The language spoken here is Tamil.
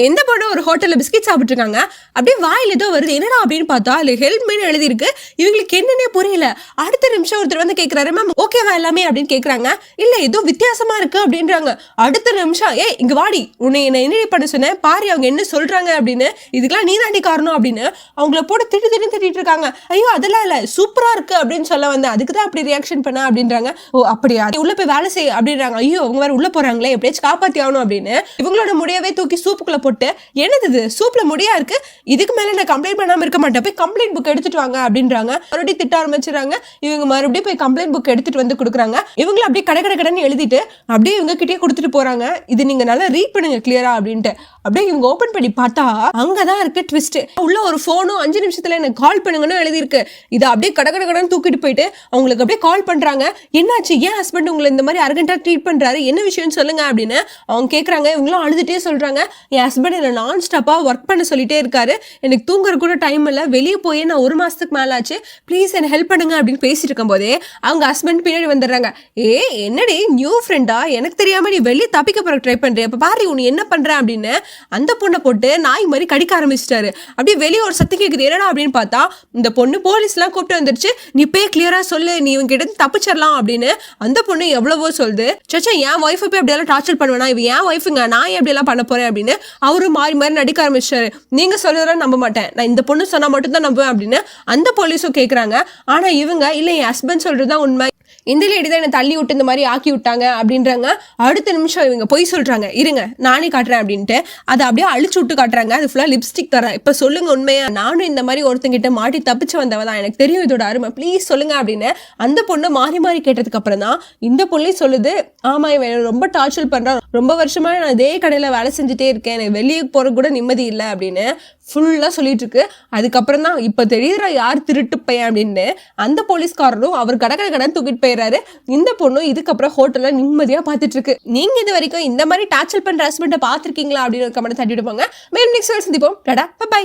எந்த பொண்ணு ஒரு ஹோட்டலில் பிஸ்கெட் சாப்பிட்ருக்காங்க அப்படியே வாயில் ஏதோ வருது. என்னடா? அப்படின்னு பார்த்தா அதுல ஹெல்ப் எழுதியிருக்கு. இவங்களுக்கு என்னன்னே புரியல. அடுத்த நிமிஷம் ஒருத்தர் வந்து கேட்குறாரு மேம் ஓகேவா எல்லாமே? அப்படின்னு கேக்குறாங்க. இல்ல ஏதோ வித்தியாசமா இருக்கு அப்படின்றாங்க. அடுத்த நிமிஷம் ஏ இங்க வாடி. உன்னை என்ன என்ன பண்ண சொன்னேன் பாரு அவங்க என்ன சொல்றாங்க? அப்படின்னு இதுக்கெல்லாம் நீ தாண்டி காரணம் அப்படின்னு அவங்கள போட்டு திட்டு திட்டு திட்டிட்டு இருக்காங்க. ஐயோ அதெல்லாம் இல்ல. சூப்பரா இருக்கு அப்படின்னு சொல்ல வந்தேன் அதுக்கு தான் அப்படி ரியாக்ஷன் பண்ண அப்படின்றாங்க. ஓ அப்படியா? உள்ளே உள்ள போய் வேலை செய் அப்படின்றாங்க. ஐயோ அவங்க வேற உள்ள போறாங்களே. எப்படியாச்சும் காப்பாற்றி ஆகணும் அப்படின்னு இவங்களோட முடியவே தூக்கி சூப்புக்குள்ள போட்டு என்னது இது? சூப்ல முடியா இருக்கு? இதுக்கு மேல நான் கம்ப்ளைண்ட் பண்ணாம இருக்க மாட்டேன். போய் கம்ப்ளைண்ட் புக் எடுத்துட்டு வாங்க அப்படின்றாங்க. மறுபடியும் திட்ட ஆரம்பிச்சுறாங்க இவங்க மறுபடியும் போய் கம்ப்ளைண்ட் புக் எடுத்துட்டு வந்து கொடுக்குறாங்க. இவங்களை அப்படியே கடை கடை கடன் எழுதிட்டு அப்படியே இவங்க கிட்டே கொடுத்துட்டு போறாங்க. இது நீங்க நல்லா ரீட் பண்ணுங்க கிளியரா அப்படின்ட்டு. அப்படியே இவங்க ஓபன் பண்ணி பார்த்தா அங்கதான் இருக்கு ட்விஸ்ட் உள்ள ஒரு ஃபோனும் அஞ்சு நிமிஷத்துல எனக்கு கால் பண்ணுங்கன்னு எழுதியிருக்கு. இதை அப்படியே கட கட கடன் தூக்கிட்டு போயிட்டு அவங்களுக்கு அப்படியே கால் பண்றாங்க. என்னாச்சு? ஏன் ஹஸ்பண்ட் உங்களை இந்த மாதிரி அரகண்டா ட்ரீட் பண்றாரு? என்ன விஷயம்னு சொல்லுங்க அப்படின்னு அவங்க கேட்குறாங்க இவங்களும் அழுதுட்டே சொல்றாங்க. என் ஹஸ்பண்ட் என்னை நான் ஸ்டாப்பாக ஒர்க் பண்ண சொல்லிட்டே இருக்காரு. எனக்கு தூங்குற கூட டைம் இல்லை. வெளியே போய் நான் ஒரு மாதத்துக்கு மேலே ஆச்சு ப்ளீஸ் என்னை ஹெல்ப் பண்ணுங்க அப்படின்னு பேசிட்டு இருக்கும்போதே அவங்க ஹஸ்பண்ட் பின்னாடி வந்துடுறாங்க. ஏ என்னடி நியூ ஃப்ரெண்டா எனக்கு தெரியாம நீ வெளியே தப்பிக்க போகிற ட்ரை பண்றிய. இப்போ பாரு உன்னை என்ன பண்ணுற அப்படின்னு அந்த பொண்ணை போட்டு நாய் மாதிரி கடிக்க ஆரம்பிச்சிட்டாரு. அப்படியே வெளியே ஒரு சத்தம் கேட்குது என்னடா? அப்படின்னு பார்த்தா இந்த பொண்ணு போலீஸ்லாம் கூப்பிட்டு வந்துருச்சு. நீ போய் கிளியராக சொல்லு. நீ இவங்க கிட்ட தப்பிச்சிடலாம். அப்படின்னு அந்த பொண்ணு எவ்வளவோ சொல்லுது. சச்சா என் ஒய்ஃபை போய் அப்படியெல்லாம் டார்ச்சர் பண்ணுவேனா? இவ என் ஒய்ஃபுங்க நான் ஏன் பண்ண போகிறேன் அப்படின்னு அவரும் மாறி மாறி நடிக்க ஆரம்பிச்சாரு. நீங்க சொல்றதெல்லாம் நம்ப மாட்டேன். நான் இந்த பொண்ணு சொன்னா மட்டும் தான் நம்புவேன் அப்படின்னு அந்த போலீஸும் கேக்குறாங்க. ஆனா இவங்க இல்ல என் ஹஸ்பண்ட் சொல்றதுதான் உண்மை. இந்த லேடி தான் என்னை தள்ளி விட்டு இந்த மாதிரி ஆக்கி விட்டாங்க அப்படின்றாங்க. அடுத்த நிமிஷம் இவங்க பொய் சொல்றாங்க. இருங்க நானே காட்டுறேன் அப்படின்ட்டு. அதை அப்படியே அழிச்சு விட்டு காட்டுறாங்க. அது ஃபுல்லா லிப்ஸ்டிக் தரேன் இப்போ சொல்லுங்க உண்மையா நானும் இந்த மாதிரி ஒருத்தங்கிட்ட மாட்டி தப்பிச்சு வந்தவ தான். எனக்கு தெரியும் இதோட அருமை. ப்ளீஸ் சொல்லுங்க அப்படின்னு. அந்த பொண்ணு மாறி மாறி கேட்டதுக்கு அப்புறம் தான் இந்த பொண்ணையும் சொல்லுது ஆமா இவன் ரொம்ப டார்ச்சர் பண்ணுறான் ரொம்ப வருஷமா நான் இதே கடையில் வேலை செஞ்சுட்டே இருக்கேன். எனக்கு வெளியே போற கூட நிம்மதி இல்லை அப்படின்னு. ஃபுல்லாக சொல்லிட்டு இருக்கு அதுக்கப்புறம் தான் இப்போ தெரியுற யார் திருட்டு பையன் அப்படின்னு. அந்த போலீஸ்காரரும் அவர் கடை கடன் தூக்கிட்டு போயிடுறாரு. இந்த பொண்ணும் இதுக்கப்புறம் ஹோட்டலில் நிம்மதியாக பார்த்துட்டு இருக்கு நீங்க இது வரைக்கும் இந்த மாதிரி டார்ச்சர் பண்ணுற ஹஸ்பண்டை பார்த்துருக்கீங்களா அப்படின்னு ஒரு கமெண்ட் தட்டிட்டு போங்க மேலும் நெக்ஸ்ட் சந்திப்போம். டடா பை